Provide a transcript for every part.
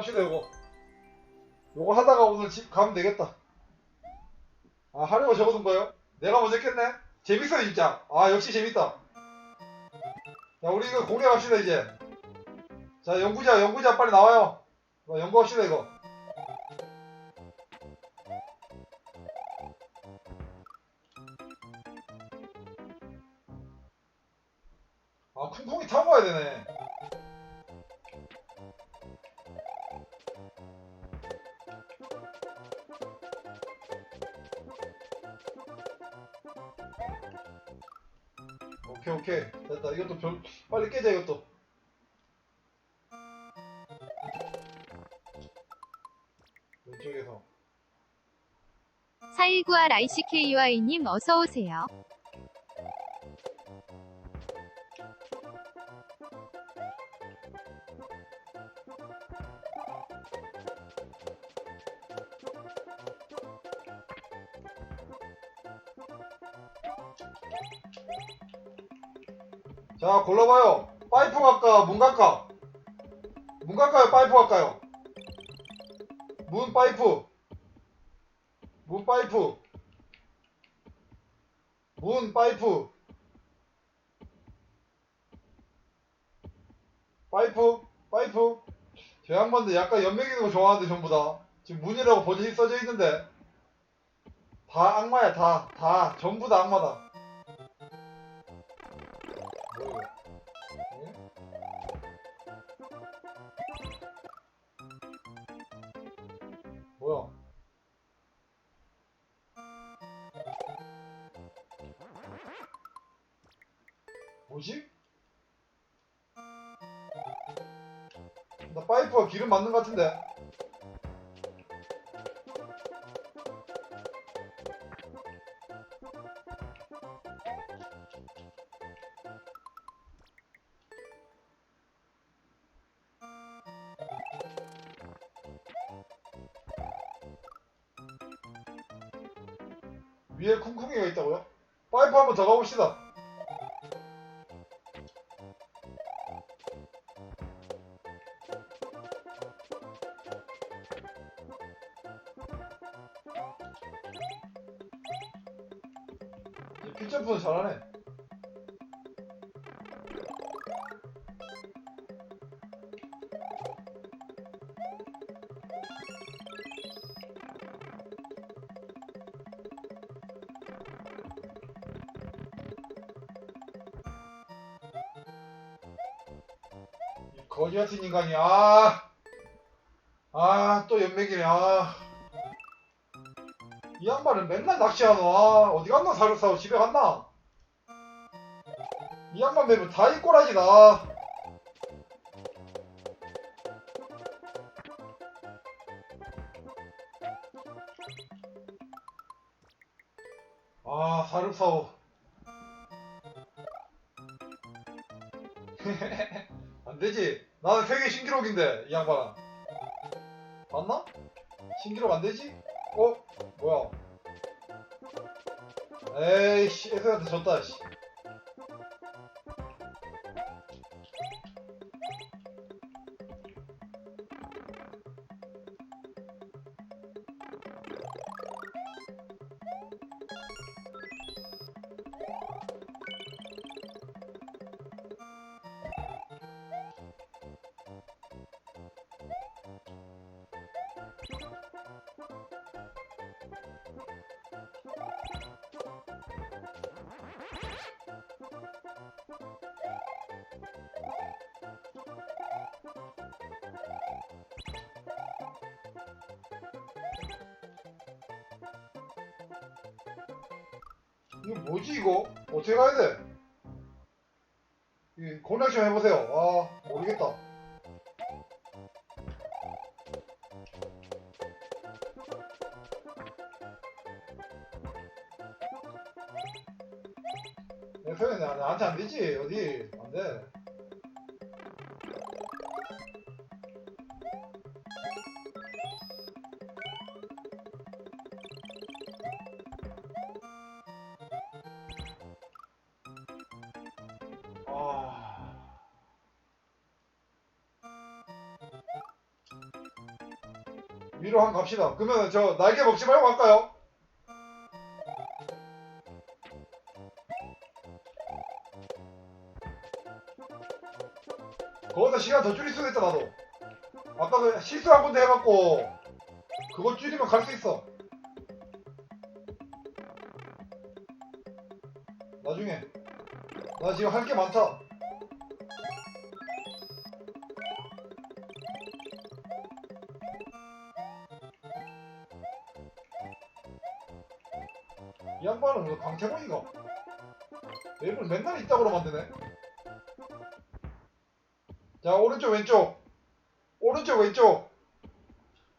합시다 요거. 요거 하다가 오늘 집 가면 되겠다. 아 하려고 적어둔 거요? 내가 먼저 했겠네? 재밌어 진짜. 아 역시 재밌다. 야 우리 이거 공략합시다 이제. 자 연구자 연구자 빨리 나와요. 어, 연구합시다 이거. 아 쿵쿵이 타고 가야 되네 오케이 오케이. 됐다. 이것도 별 빨리 깨자 이것도. 왼쪽에서. 419R ICKY님 어서오세요. 자 골라봐요. 파이프 갈까 문 갈까? 문 갈까요? 파이프 갈까요? 문 파이프. 문 파이프. 문 파이프. 파이프 파이프. 제 양반들 약간 연맥 있는 거 좋아하는데 전부 다. 지금 문이라고 버젓이 써져 있는데. 다 악마야 다. 다. 전부 다 악마다 뭐야 뭐지? 나 파이프가 기름 맞는 것 같은데 위에 쿵쿵이가 있다고요? 파이프 한번 더 가봅시다 거지 같은 인간이 아, 아, 또 연맥이네, 아. 이 양반은 맨날 낚시하노, 아. 어디 갔나, 사육사고 집에 갔나? 이 양반 맵은 다 이꼬라지다. 세계 신기록인데, 이 양반아. 맞나? 신기록 안 되지? 어? 뭐야? 에이씨, 에스한테 졌다, 씨. 이거 뭐지, 이거? 어떻게 가야 돼? 이 공략 좀 해보세요. 아, 모르겠다. 내 편에 나, 나한테 안 되지, 어디. 안 돼. 위로 한 갑시다. 그러면 저 날개 먹지 말고 갈까요? 거기다 시간 더 줄일 수도 있다 나도. 아까 그 실수 한 군데 해갖고 그거 줄이면 갈 수 있어. 나중에 나 지금 할 게 많다. 뭐 강태공이가? 맵을 맨날 이따구로 만드네. 자 오른쪽 왼쪽. 오른쪽 왼쪽.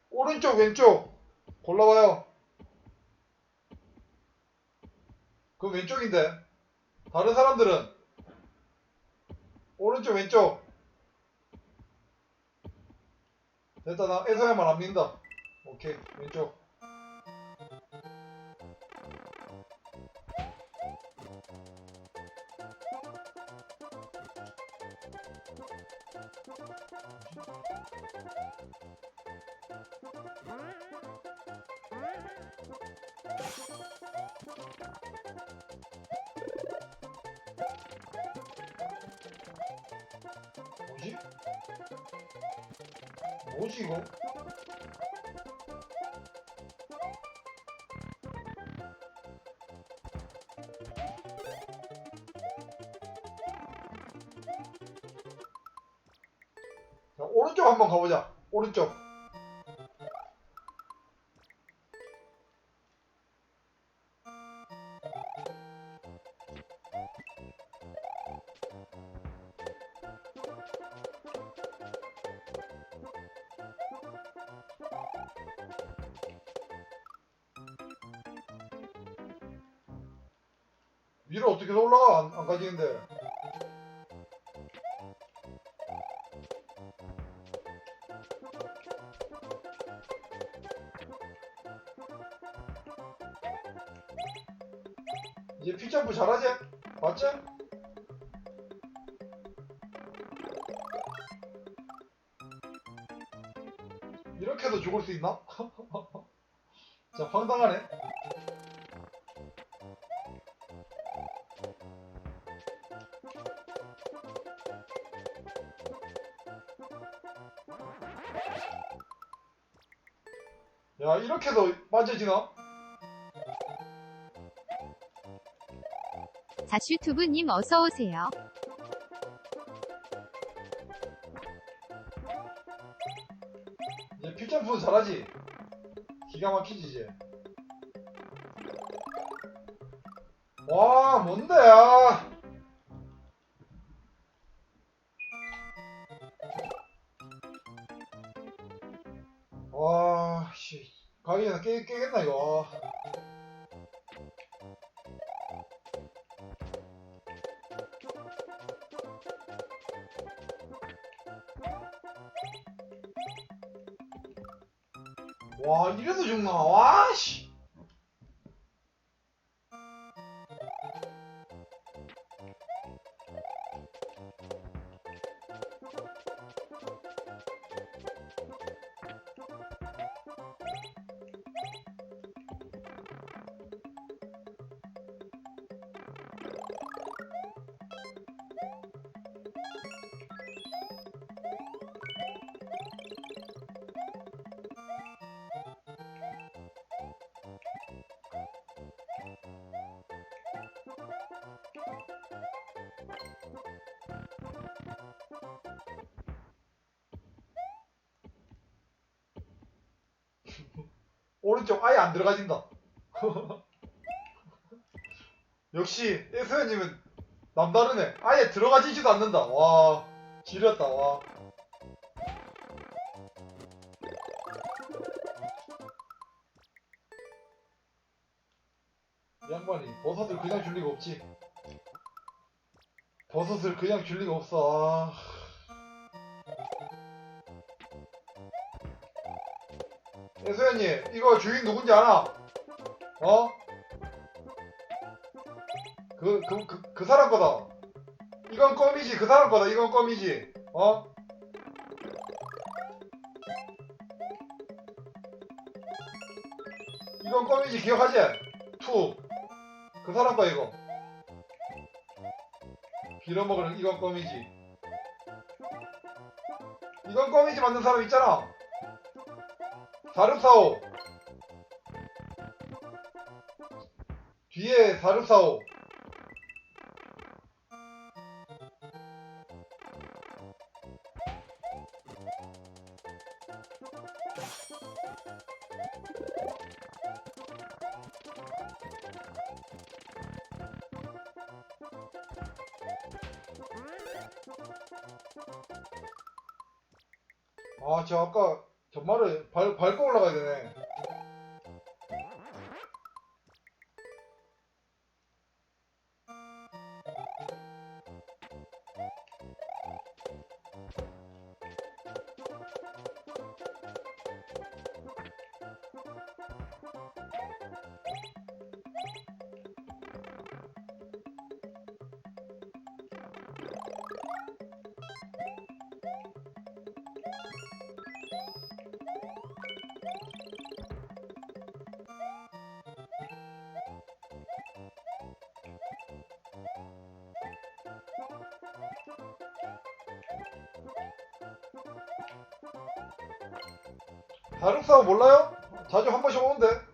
오른쪽 왼쪽. 골라봐요. 그 왼쪽인데. 다른 사람들은. 오른쪽 왼쪽. 됐다 나 애서야만 안 믿는다. 오케이 왼쪽 뭐지? 뭐지 이거? 오른쪽 한번 가보자. 오른쪽. 위로 어떻게 올라가? 안, 안 가지는데. 이렇게 죽을 수 있나? 자, 황당하네. 야, 이렇게도 빠져지나? 자슈투브님 어서오세요. 잘하지? 기가 막히지 이제 와 뭔데 야 you 오른쪽 아예 안 들어가진다. 역시 에스현님은 남다르네. 아예 들어가지지도 않는다. 와 지렸다 와. 이 양반이 버섯을 그냥 줄 리가 없지. 버섯을 그냥 줄 리가 없어. 아. 소연님 이거 주인 누군지 알아? 어? 그, 그, 그, 그 사람 거다 이건 껌이지 그 사람 거다 이건 껌이지 어? 이건 껌이지 기억하지? 투. 그 사람 거 이거. 빌어먹을 이건 껌이지. 이건 껌이지 만든 사람 있잖아. 사릅사오. 뒤에 사릅사오. 아, 저 아까 전말을 밟, 밟고 올라가야 되네. 다육사오 몰라요? 자주 한 번씩 오는데.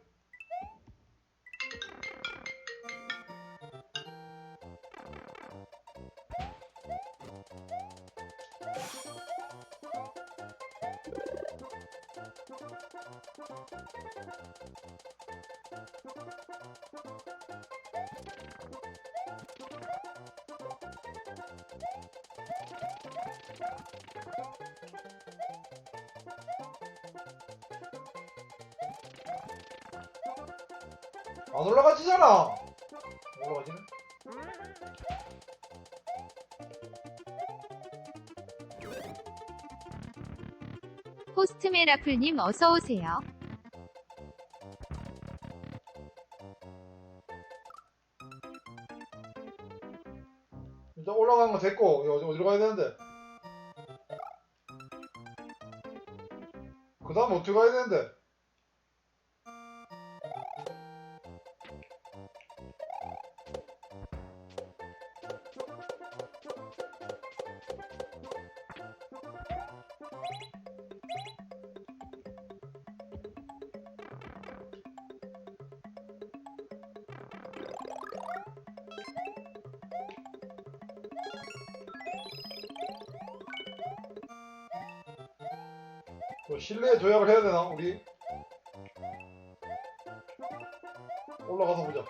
안 올라가지잖아. 올라가지네. 호스트메라플님 어서 오세요. 일단 올라간 거 됐고 이거 어디- 어디로 가야 되는데? 그 다음 어떻게 가야 되는데? 뭐 실내 조약을 해야 되나 우리? 올라가서 보자.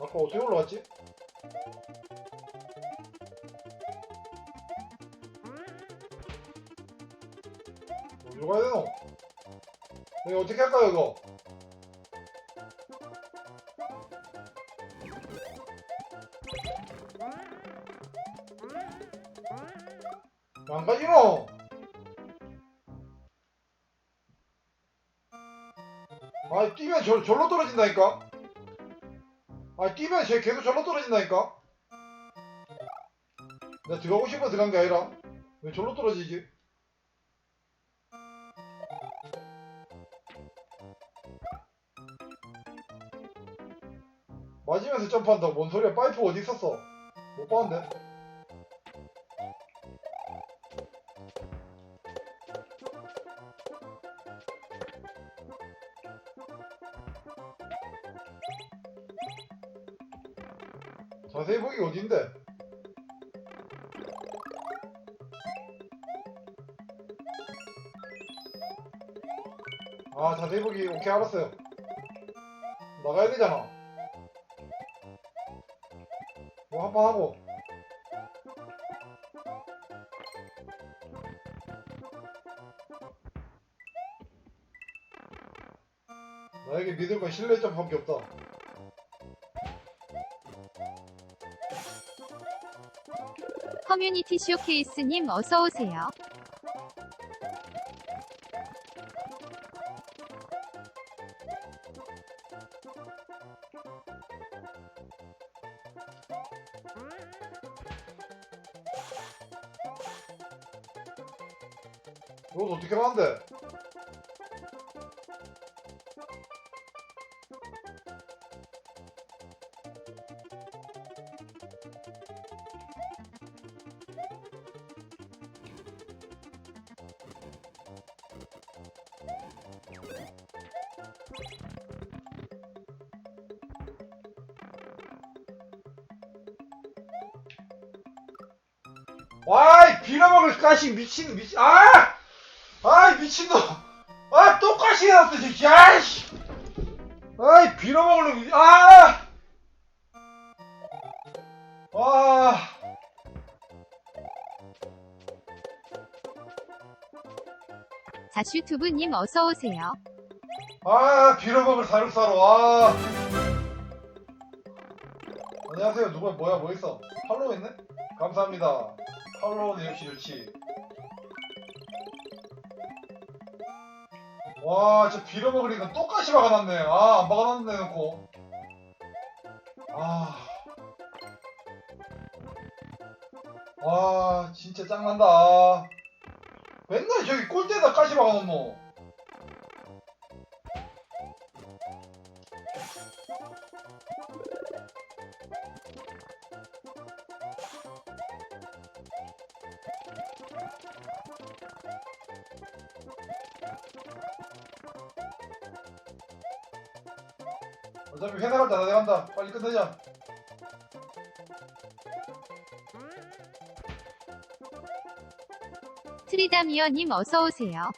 아까 어떻게 올라갔지? 어디로 가야 되노? 이거 어떻게 할까요 이거? 안 가지노? 아 뛰면 저, 절로 떨어진다니까? 아 뛰면 쟤 계속 절로 떨어진다니까? 내가 들어가고 싶어 들어간 게 아니라 왜 절로 떨어지지? 맞으면서 점프한다고 뭔 소리야 파이프 어디 있었어? 못 봤는데 여기 어딘데? 아 자세히 보기 오케이 알았어요. 나가야 되잖아. 뭐 한판 하고. 나에게 믿을 건 신뢰점 밖에 없다. 커뮤니티 쇼케이스님 어서오세요. 이거 어떻게 하는데? 가시 미친 미친 아! 아이 미친놈 아 똑같이 해놨어 진짜 야이씨 아이 빌어먹을 놈 아! 와 자슈투브님 어서오세요. 아, 빌어먹을 사육사로, 아. 안녕하세요. 누가, 뭐야, 뭐 있어? 팔로우 했네? 감사합니다. 팔로우는 역시 좋지. 와, 진짜 빌어먹으니까 똑같이 박아놨네. 아, 안 박아놨네, 놓고. 아. 와, 진짜 짱난다. 맨날 저기 꼴대에다 까시 박아놓노. 어차피 회사 갈때 나 간다. 빨리 끝내자. 트리다미어님 어서오세요.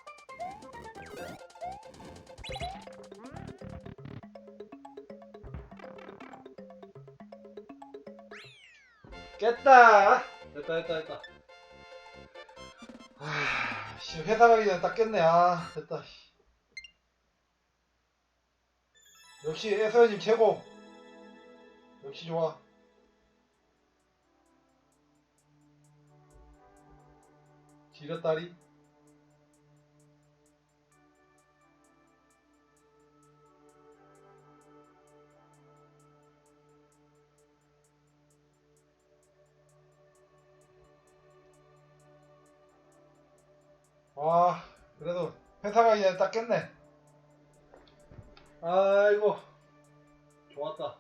깼다. 됐다, 됐다, 됐다. 아, 씨, 회사 가기 전에 딱 깼네. 아, 됐다. 씨. 역시 에서연님 최고. 역시 좋아. 지렸다리. 와, 그래도 회사 가기 전에 딱 깼네. 아이고, 좋았다.